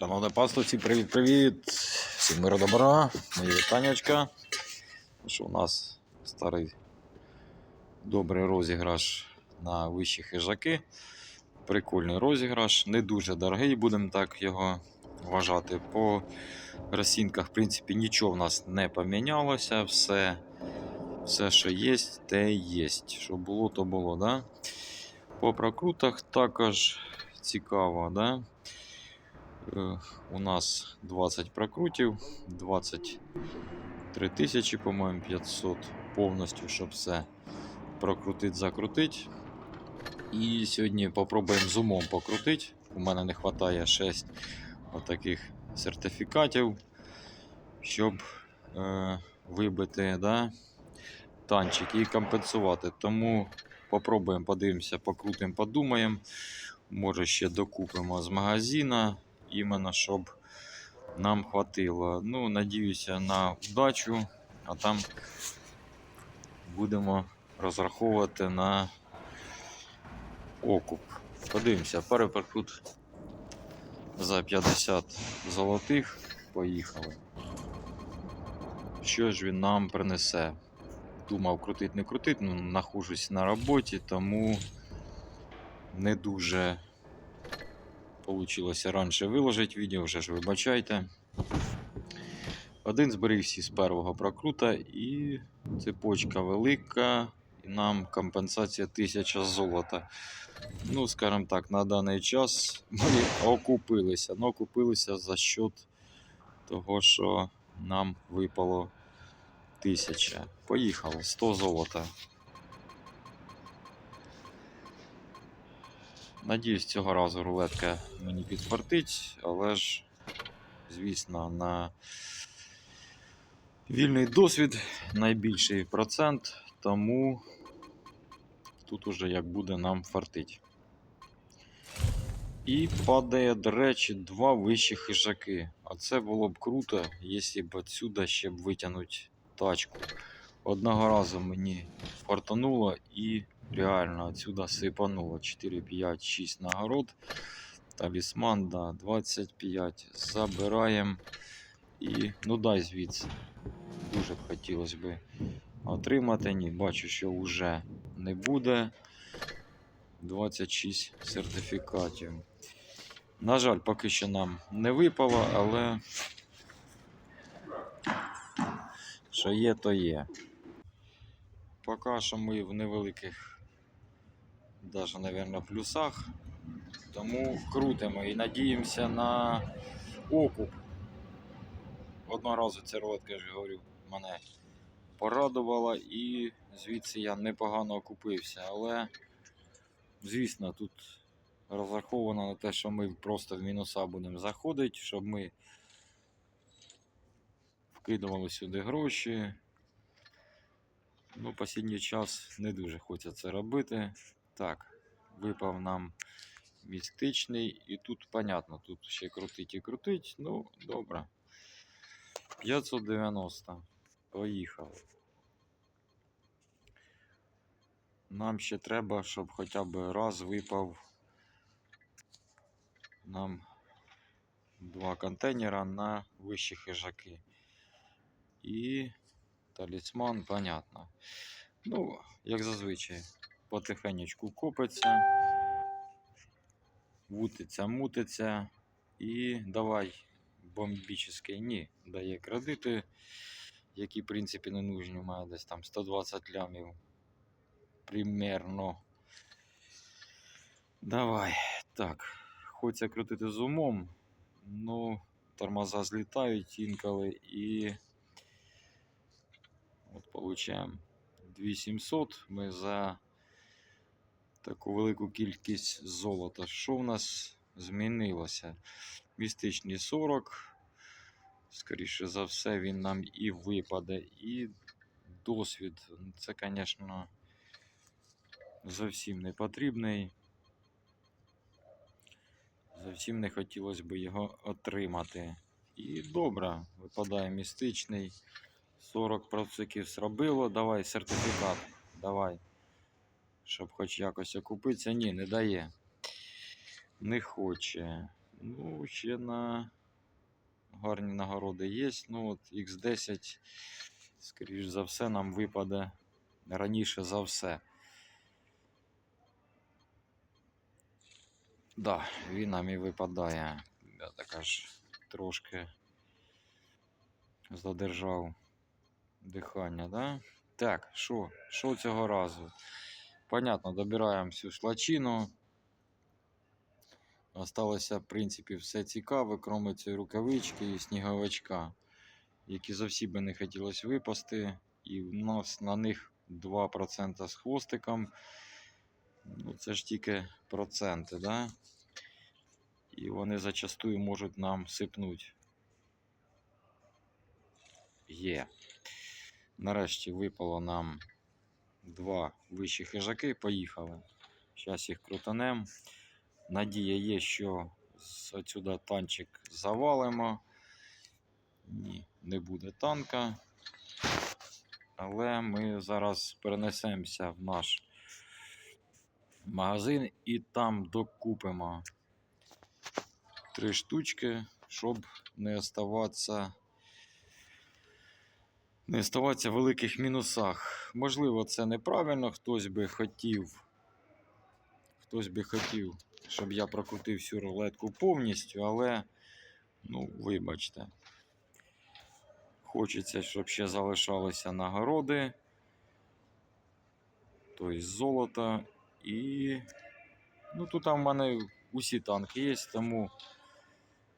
Шановне панство, привіт-привіт! Всім миру добра, мої вітаннячка. Що у нас старий добрий розіграш на вищі хижаки. Прикольний розіграш, не дуже дорогий, будемо так його вважати. По розцінках, в принципі, нічого в нас не помінялося. Все, все що є, те є. Що було, то було. Да? По прокрутах також цікаво. Да? Е, У нас 20 прокрутів, 23 тисячі, по-моєму, 500 повністю, щоб все прокрутити, закрутити. І сьогодні попробуємо з умом покрутити. У мене не вистачає 6 отаких сертифікатів, щоб е, вибити да, танчик і компенсувати. Тому попробуємо, подивимося, покрутимо, подумаємо. Може ще докупимо з магазина, іменно щоб нам хватило. Ну, надіюся на удачу, а там будемо розраховувати на окуп. Подивимося, переприкрут за 50 золотих. Поїхали. Що ж він нам принесе? Думав крутить, не крутить, ну нахожусь на роботі, тому не дуже Получилося раніше виложити відео, вже ж вибачайте. Один зберігся з першого прокрута і цепочка велика, і нам компенсація 1000 золота. Ну, скажімо так, на даний час ми окупилися. Ну, окупилися за счет того, що нам випало 1000. Поїхали, 100 золота. Надіюсь, цього разу рулетка мені підфартить, але ж, звісно, на вільний досвід найбільший процент, тому тут уже як буде нам фартить. І падає, до речі, два вищі хижаки. А це було б круто, якщо б отсюда ще б витягнути тачку. Одного разу мені фартануло і реально отсюда сипануло 4, 5, 6 нагород. Талісман, да, 25. Забираємо. І ну дай звідси. Дуже б хотілося б отримати. Ні, бачу, що вже не буде. 26 сертифікатів. На жаль, поки що нам не випало, але що є, то є. Поки що ми в невеликих, навіть, мабуть, плюсах. Тому крутимо і надіємося на окуп. Одного разу ця рулетка, я ж говорю, мене порадувала і звідси я непогано окупився. Але, звісно, тут розраховано на те, що ми просто в мінуса будемо заходити, щоб ми вкидували сюди гроші. Ну, останній час не дуже хочеться це робити. Так, випав нам містичний, і тут, понятно, тут ще крутить і крутить. Ну, добре. 590. Поїхали. Нам ще треба, щоб хоча б раз випав нам два контейнера на вищі хижаки. І талісман, понятно. Ну, як зазвичай, потихенечку копиться, вутиться, мутиться і давай бомбічний ні, дає кредити, які, в принципі, не нужні. У мене десь там 120 лямів. Примерно. Давай. Так. Хочеться крутити з умом. Ну, тормоза злітають інколи і. От получаємо 2700 ми за таку велику кількість золота. Що в нас змінилося? Містичний 40. Скоріше за все, він нам і випаде. І досвід. Це, звісно, зовсім не потрібний. Зовсім не хотілося б його отримати. І добре, випадає містичний. 40% зробило. Давай сертифікат. Давай. Щоб хоч якось окупитися. Ні, не дає. Не хоче. Ну, ще на гарні нагороди є. Ну, от X10, скоріш за все, нам випаде раніше за все. Да, він нам і випадає. Я так аж трошки задержав дихання, да? Так, що? Що цього разу? Понятно, добираємо всю шлачину. Осталося, в принципі, все цікаве, крім цієї рукавички і сніговичка, які зовсім би не хотілося випасти. І в нас на них 2% з хвостиком. Ну, це ж тільки проценти, да? І вони зачастую можуть нам сипнути. Є. Нарешті випало нам два вищі хижаки. Поїхали. Зараз їх крутанем. Надія є, що отсюда танчик завалимо. Ні, не буде танка. Але ми зараз перенесемося в наш магазин і там докупимо три штучки, щоб не оставатися, не оставатися в великих мінусах. Можливо, це неправильно, хтось би хотів, хтось би хотів, щоб я прокрутив всю рулетку повністю, але, ну, вибачте. Хочеться, щоб ще залишалися нагороди, тобто золото і. Ну, тут в мене усі танки є, тому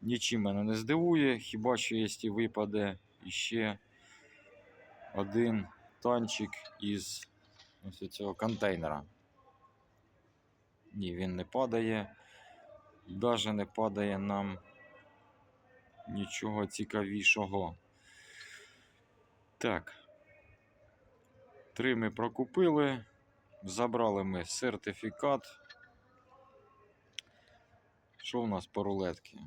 нічим мене не здивує. Хіба що якщо випаде іще один танчик із ось цього контейнера. Ні, він не падає. Даже не падає нам нічого цікавішого. Так. Три ми прокупили. Забрали ми сертифікат. Що в нас по рулетки?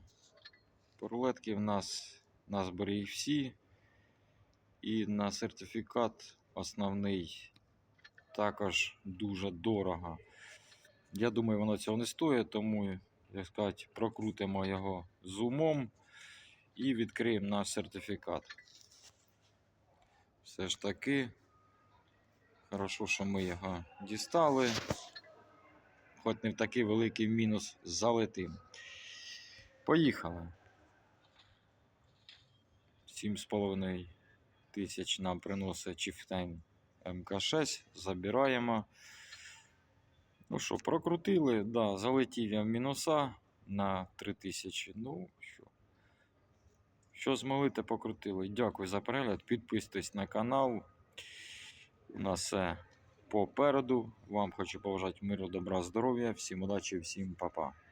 По рулетки в нас на їх всі. І на сертифікат основний також дуже дорого. Я думаю, воно цього не стоїть, тому, як сказати, прокрутимо його з умом і відкриємо наш сертифікат. Все ж таки, хорошо, що ми його дістали. Хоч не в такий великий мінус залетим. Поїхали. 7,5 тисяч нам приносить Chieftain МК6. Забираємо. Ну що, прокрутили, да, залетів я в мінуса на 3000. Ну, що. Що змогли, те покрутили. Дякую за перегляд. Підписуйтесь на канал. У нас все попереду. Вам хочу побажати миру, добра, здоров'я. Всім удачі, всім па-па.